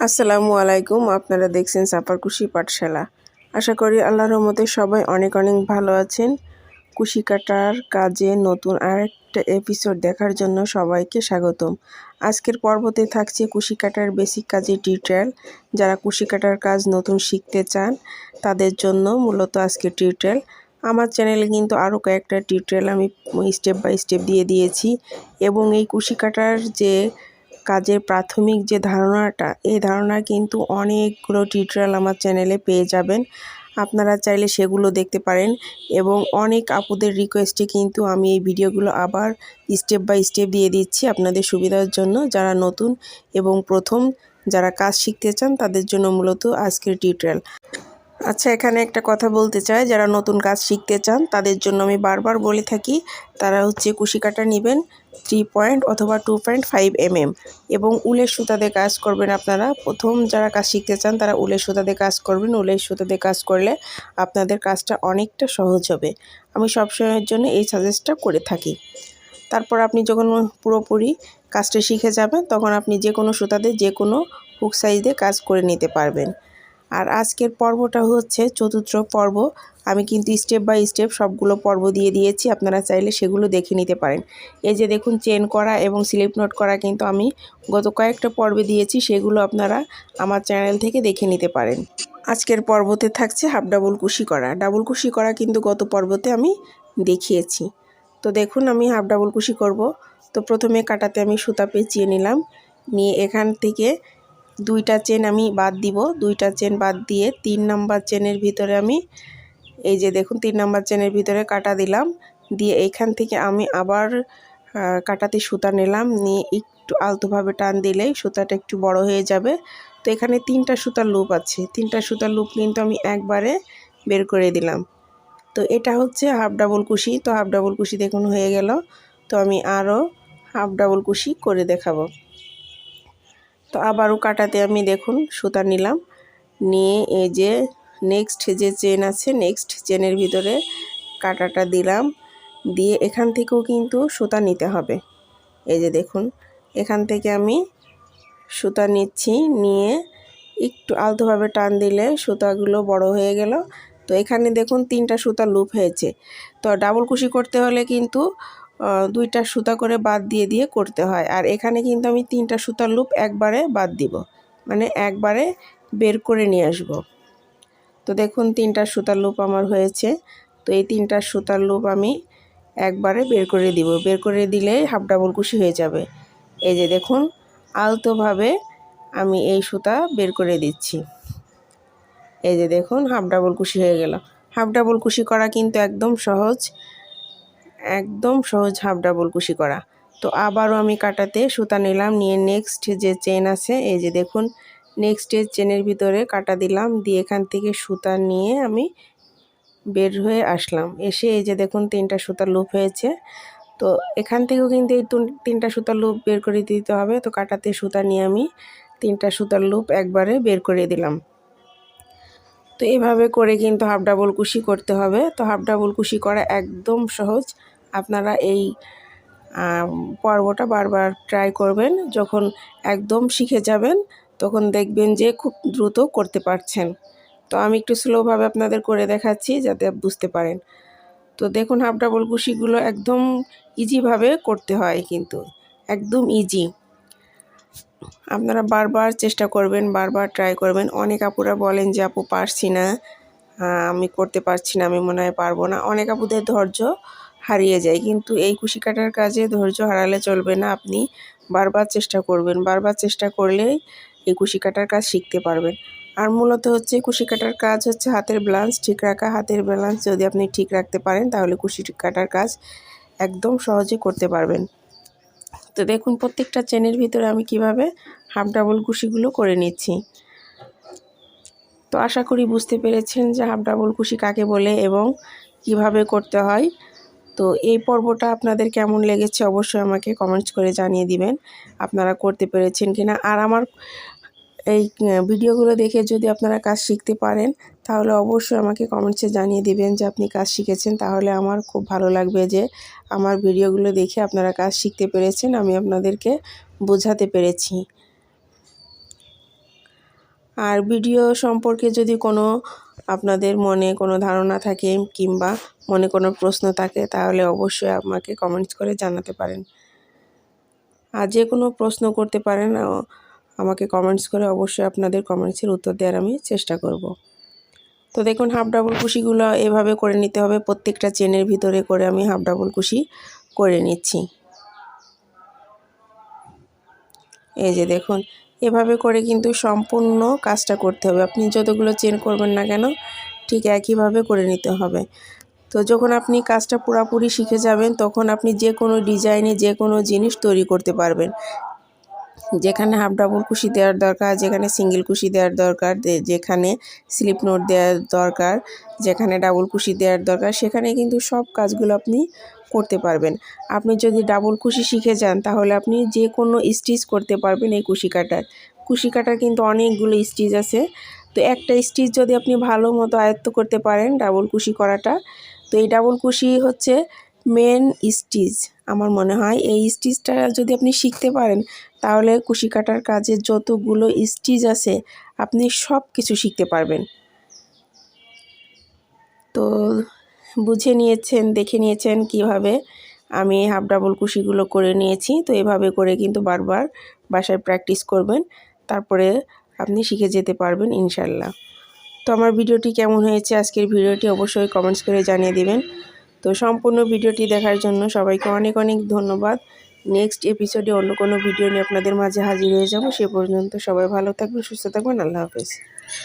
আসসালামু আলাইকুম, আপনারা দেখছেন সাপারকুশি পাঠশালা। আশা করি আল্লাহর রহমতে সবাই অনেক অনেক ভালো আছেন। কুশি কাটার কাজে নতুন আরেকটা এপিসোড দেখার জন্য সবাইকে স্বাগতম। আজকের পর্বতে থাকছে কুশি কাটার বেসিক কাজের টিউটোরিয়াল যারা কুশি কাটার কাজ নতুন শিখতে চান, তাদের জন্য মূলত আজকের টিউটোরিয়াল আমার চ্যানেলে কিন্তু আরও কয়েকটা টিউটোরিয়াল আমি স্টেপ বাই স্টেপ দিয়ে দিয়েছি। এবং এই কুশি কাটার যে কাজের প্রাথমিক যে ধারণাটা, এই ধারণা কিন্তু অনেকগুলো টিউটোরিয়াল আমার চ্যানেলে পেয়ে যাবেন। আপনারা চাইলে সেগুলো দেখতে পারেন এবং অনেক আপুদের রিকোয়েস্টে কিন্তু আমি এই ভিডিওগুলো আবার স্টেপ বাই স্টেপ দিয়ে দিচ্ছি আপনাদের সুবিধার জন্য। যারা নতুন এবং প্রথম, যারা কাজ শিখতে চান তাদের জন্য মূলত আজকের টিউটোরিয়াল আচ্ছা এখানে একটা কথা বলতে চাই। যারা নতুন কাজ শিখতে চান, তাদের জন্য আমি বারবার বলে থাকি, তারা হচ্ছে কুশি কাটা নেবেন থ্রি পয়েন্ট অথবা টু পয়েন্ট ফাইভ এমএম এবং উলের সুতাতে কাজ করবেন আপনারা। প্রথম যারা কাজ শিখতে চান, তারা উলের সুতাতে কাজ করবেন। উলের সুতাতে কাজ করলে আপনাদের কাজটা অনেকটা সহজ হবে। আমি সবসময়ের জন্য এই সাজেস্টটা করে থাকি। তারপর আপনি যখন পুরোপুরি কাজটা শিখে যাবেন, তখন আপনি যে কোনো সুতাতে যে কোনো হুক সাইজে কাজ করে নিতে পারবেন। আর আজকের পর্বটা হচ্ছে চতুর্থ পর্ব। আমি কিন্তু স্টেপ বাই স্টেপ সবগুলো পর্ব দিয়ে দিয়েছি, আপনারা চাইলে সেগুলো দেখে নিতে পারেন। এই যে দেখুন চেন করা এবং স্লিপ নোট করা কিন্তু আমি গত কয়েকটা পর্বে দিয়েছি, সেগুলো আপনারা আমার চ্যানেল থেকে দেখে নিতে পারেন। আজকের পর্বতে থাকছে হাফ ডাবল কুশি করা। ডাবল কুশি করা কিন্তু গত পর্বতে আমি দেখিয়েছি। তো দেখুন, আমি হাফ ডাবল কুশি করব। তো প্রথমে কাটাতে আমি সুতা পেঁচিয়ে নিলাম। নিয়ে এখান থেকে দুইটা চেন আমি বাদ দিব। দুইটা চেন বাদ দিয়ে তিন নাম্বার চেনের ভিতরে আমি এই যে দেখুন, তিন নাম্বার চেনের ভিতরে কাটা দিলাম। দিয়ে এইখান থেকে আমি আবার কাটাতে সুতা নিলাম। নিয়ে একটু আলতোভাবে টান দিলেই সুতাটা একটু বড় হয়ে যাবে। তো এখানে তিনটা সুতার লুপ আছে। তিনটা সুতার লুপ কিন্তু আমি একবারে বের করে দিলাম। তো এটা হচ্ছে হাফ ডাবল কুশি। তো হাফ ডাবল কুশি দেখুন হয়ে গেল। তো আমি আরও হাফ ডাবল কুশি করে দেখাবো। তো আবারও কাটাতে আমি দেখুন সুতা নিলাম। নিয়ে এই যে নেক্সট যে চেন আছে নেক্সট চেনের ভিতরে কাটাটা দিলাম। দিয়ে এখান থেকেও কিন্তু সুতা নিতে হবে। এই যে দেখুন, এখান থেকে আমি সুতা নিচ্ছি। নিয়ে একটু আলতোভাবে টান দিলে সুতাগুলো বড় হয়ে গেল। তো এখানে দেখুন তিনটা সুতা লুপ হয়েছে। তো ডাবল কুশি করতে হলে কিন্তু দুইটা সুতা করে বাদ দিয়ে দিয়ে করতে হয়। আর এখানে কিন্তু আমি তিনটা সুতার লুপ একবারে বাদ দিব। মানে একবারে বের করে নিয়ে আসব। তো দেখুন, তিনটা সুতার লুপ আমার হয়েছে। তো এই তিনটা সুতার লুপ আমি একবারে বের করে দিব। বের করে দিলেই হাফ ডাবল কুশি হয়ে যাবে। এই যে দেখুন, আলতোভাবে আমি এই সুতা বের করে দিচ্ছি। এই যে দেখুন, হাফ ডাবল কুশি হয়ে গেল। হাফ ডাবল কুশি করা কিন্তু একদম সহজ। একদম সহজ হাফ ডাবল কুশি করা। তো আবারও আমি কাটাতে সুতা নিলাম, নিয়ে নেক্সট যে চেন আছে, এই যে দেখুন নেক্সটের চেনের ভিতরে কাটা দিলাম, দিয়ে এখান থেকে সুতা নিয়ে আমি বের হয়ে আসলাম। এসে এই যে দেখুন, তিনটা সুতা লুপ হয়েছে। তো এখান থেকেও কিন্তু এই তিনটা সুতার লুপ বের করে দিতে হবে। তো কাটাতে সুতা নিয়ে আমি তিনটা সুতার লুপ একবারে বের করে দিলাম। তো এভাবে করে কিন্তু হাফ ডাবল কুশি করতে হবে। তো হাফ ডাবল কুশি করা একদম সহজ। আপনারা এই পর্বটা বারবার ট্রাই করবেন। যখন একদম শিখে যাবেন, তখন দেখবেন যে খুব দ্রুত করতে পারছেন। তো আমি একটু স্লোভাবে আপনাদের করে দেখাচ্ছি যাতে বুঝতে পারেন। তো দেখুন হাফ ডাবল কুশিগুলো একদম ইজিভাবে করতে হয় কিন্তু। একদম ইজি আপনারা বারবার চেষ্টা করবেন, বারবার ট্রাই করবেন। অনেক আপুরা বলেন যে, আপু, পারছি না। আমি করতে পারছি না, আমি মনে হয় পারব না। অনেক আপুদের ধৈর্য হারিয়ে যায়, কিন্তু এই কুশি কাটার কাজে ধৈর্য হারালে চলবে না আপনি। বারবার চেষ্টা করবেন, বারবার চেষ্টা করলেই এই কুশি কাটার কাজ শিখতে পারবেন। আর মূলত হচ্ছে কুশি কাটার কাজ হচ্ছে হাতের ব্যালান্স ঠিক রাখা। হাতের ব্যালান্স যদি আপনি ঠিক রাখতে পারেন, তাহলে কুশি কাটার কাজ একদম সহজে করতে পারবেন। তো দেখুন, প্রত্যেকটা চেনের ভিতরে আমি কীভাবে হাফ ডাবল কুশিগুলো করে নিচ্ছি। তো আশা করি বুঝতে পেরেছেন যে হাফ ডাবল কুশি কাকে বলে এবং কীভাবে করতে হয়। তো এই পর্বটা আপনাদের কেমন লেগেছে অবশ্যই আমাকে কমেন্টস করে জানিয়ে দিবেন, আপনারা করতে পেরেছেন কিনা। আর আমার এই ভিডিওগুলো দেখে যদি আপনারা কাজ শিখতে পারেন তাহলে অবশ্যই আমাকে কমেন্টসে জানিয়ে দিবেন যে আপনি কাজ শিখেছেন। তাহলে আমার খুব ভালো লাগবে যে আমার ভিডিওগুলো দেখে আপনারা কাজ শিখতে পেরেছেন, আমি আপনাদেরকে বোঝাতে পেরেছি। আর ভিডিও সম্পর্কে যদি কোনো আপনাদের মনে কোনো ধারণা থাকে কিংবা মনে কোনো প্রশ্ন থাকে, তাহলে অবশ্যই আমাকে কমেন্টস করে জানাতে পারেন। আর যে কোনো প্রশ্ন করতে পারেন আমাকে কমেন্টস করে অবশ্যই আপনাদের কমেন্টসের উত্তর দেওয়ার আমি চেষ্টা করব। তো দেখুন হাফ ডাবল কুশিগুলো এভাবে করে নিতে হবে। প্রত্যেকটা চেনের ভিতরে করে আমি হাফ ডাবল কুশি করে নিচ্ছি। এই যে দেখুন, এভাবে করে কিন্তু সম্পূর্ণ কাজটা করতে হবে। আপনি যতগুলো চেন করবেন না কেন, ঠিক একইভাবে করে নিতে হবে। তো যখন আপনি কাজটা পুরাপুরি শিখে যাবেন, তখন আপনি যে কোনো ডিজাইনে যে কোনো জিনিস তৈরি করতে পারবেন। যেখানে হাফ ডাবল কুশি দেওয়ার দরকার, যেখানে সিঙ্গেল কুশি দেওয়ার দরকার যেখানে স্লিপ নোট দেওয়ার দরকার, যেখানে ডাবল কুশি দেওয়ার দরকার, সেখানে কিন্তু সব কাজগুলো আপনি করতে পারবেন। আপনি যদি ডাবল কুশি শিখে যান, তাহলে আপনি যে কোনো স্টিচ করতে পারবেন এই কুশি কাটার। কুশি কাটার কিন্তু অনেকগুলো স্টিচ আছে। তো একটা স্টিচ যদি আপনি ভালো মতো আয়ত্ত করতে পারেন, ডাবল কুশি করাটা, তো এই ডাবল কুশি হচ্ছে মেন স্টিচ আমার মনে হয় এই স্টিচটা যদি আপনি শিখতে পারেন, তাহলে কুশি কাটার কাজে যতগুলো স্টিচ আছে, আপনি সব কিছু শিখতে পারবেন। তো বুঝে নিয়েছেন, দেখে নিয়েছেন কীভাবে আমি হাফ ডাবল কুশিগুলো করে নিয়েছি। তো এভাবে করে কিন্তু বারবার বাসায় প্র্যাকটিস করবেন, তারপরে আপনি শিখে যেতে পারবেন ইনশাল্লাহ। তো আমার ভিডিওটি কেমন হয়েছে, আজকের ভিডিওটি অবশ্যই কমেন্টস করে জানিয়ে দিবেন। তো সম্পূর্ণ ভিডিওটি দেখার জন্য সবাইকে অনেক অনেক ধন্যবাদ। নেক্সট এপিসোডে অন্য কোনো ভিডিও নিয়ে আপনাদের মাঝে হাজির হয়ে যাব। সে পর্যন্ত সবাই ভালো থাকবেন, সুস্থ থাকবেন। আল্লাহ হাফেজ।